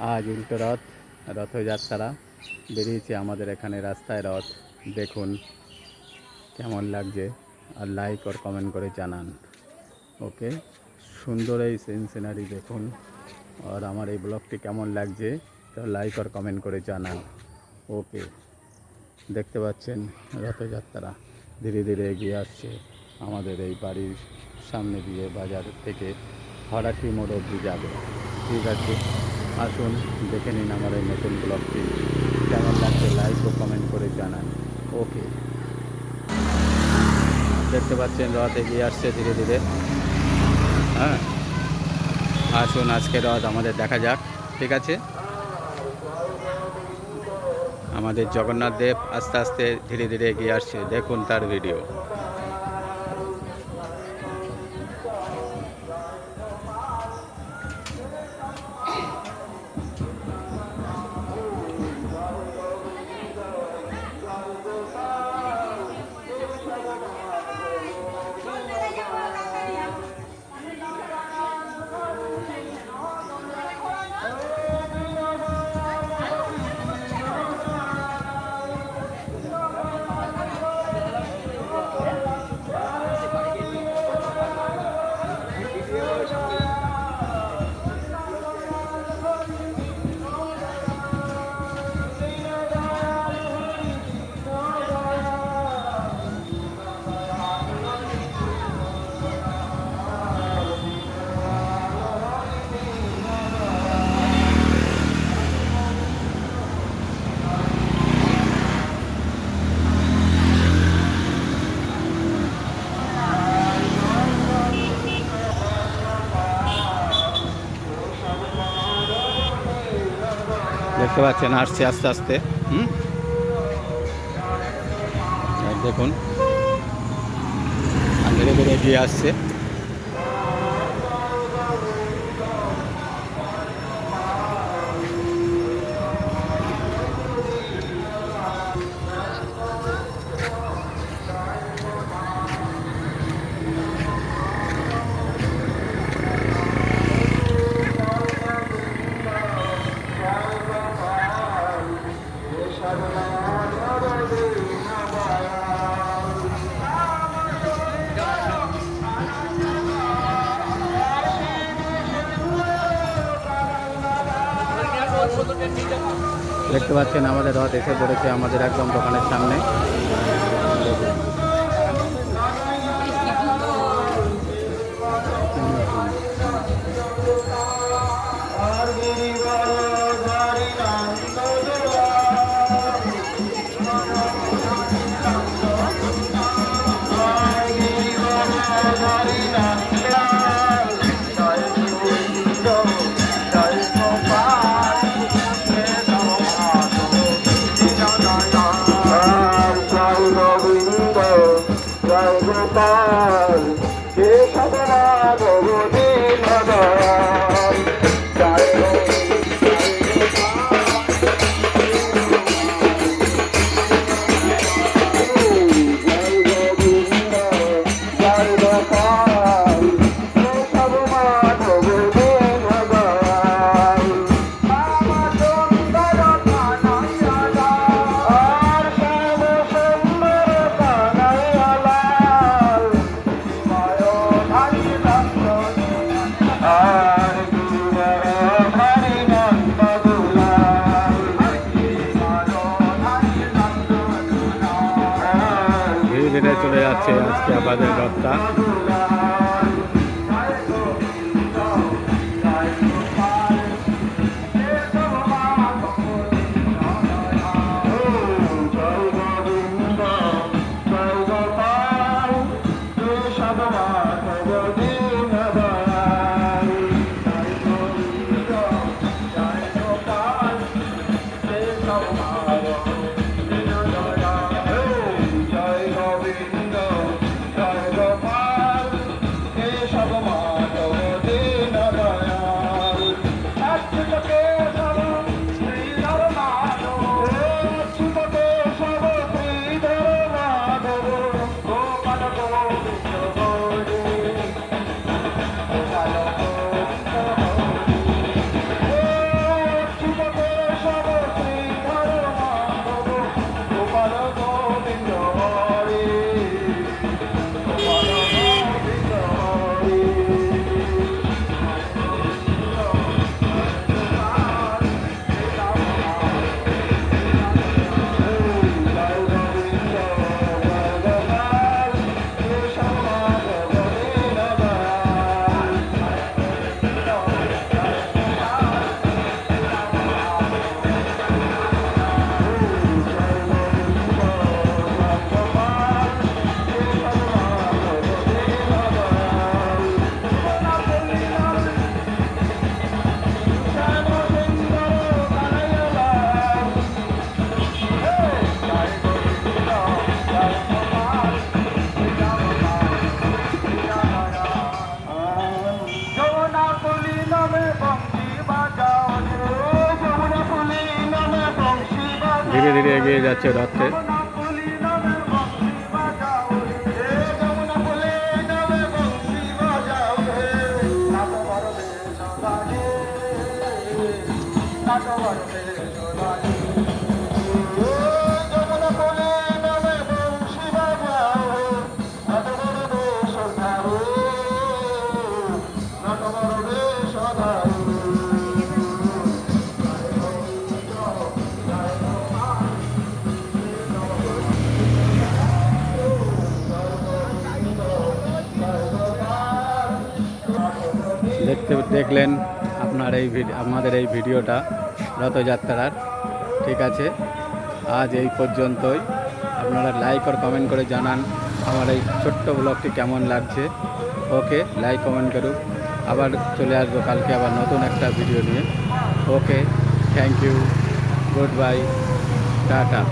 আজ উল্টো রথ রথযাত্রা বেরিয়েছে আমাদের এখানে রাস্তায় রথ। দেখুন, কেমন লাগছে। আর লাইক আর কমেন্ট করে জানান। ওকে সুন্দর এই সিন সিনারি দেখুন। আর আমার এই ব্লগটি কেমন লাগছে, তো লাইক আর কমেন্ট করে জানান। ওকে দেখতে পাচ্ছেন রথযাত্রা ধীরে ধীরে এগিয়ে আসছে। আমাদের এই বাড়ির সামনে দিয়ে বাজার থেকে হরাটি মোড় অব্দি যাবে। ঠিক আছে? আসুন, দেখে নিন আমার এই নতুন ব্লগটি। কেমন লাগছে? লাইক ও কমেন্ট করে জানান। ওকে দেখতে পাচ্ছেন, রথ এগিয়ে আসছে ধীরে ধীরে। হ্যাঁ। আসুন, আজকে রথ আমাদের দেখা যাক। ঠিক আছে? আমাদের জগন্নাথ দেব আস্তে আস্তে ধীরে ধীরে এগিয়ে আসছে। দেখুন তার ভিডিও দেখতে পাচ্ছেন আসছে আস্তে আস্তে। হুম? দেখুন ধীরে ধীরে এগিয়ে আসছে। দেখতে পাচ্ছেন আমাদের রথ এসে পড়েছে আমাদের একদম দোকানের সামনে। যাচ্ছে আজকে আমাদের রথটা। ধীরে ধীরে এগিয়ে যাচ্ছে রথে। দেখতে দেখলেন আপনার এই আমাদের এই ভিডিওটা রথযাত্রার। ঠিক আছে? আজ এই পর্যন্তই। আপনারা লাইক আর কমেন্ট করে জানান আমার এই ছোট্ট ব্লগটি কেমন লাগছে। ওকে লাইক কমেন্ট করুক। আবার চলে আসব কালকে আবার নতুন একটা ভিডিও নিয়ে। Okay thank you goodbye tata.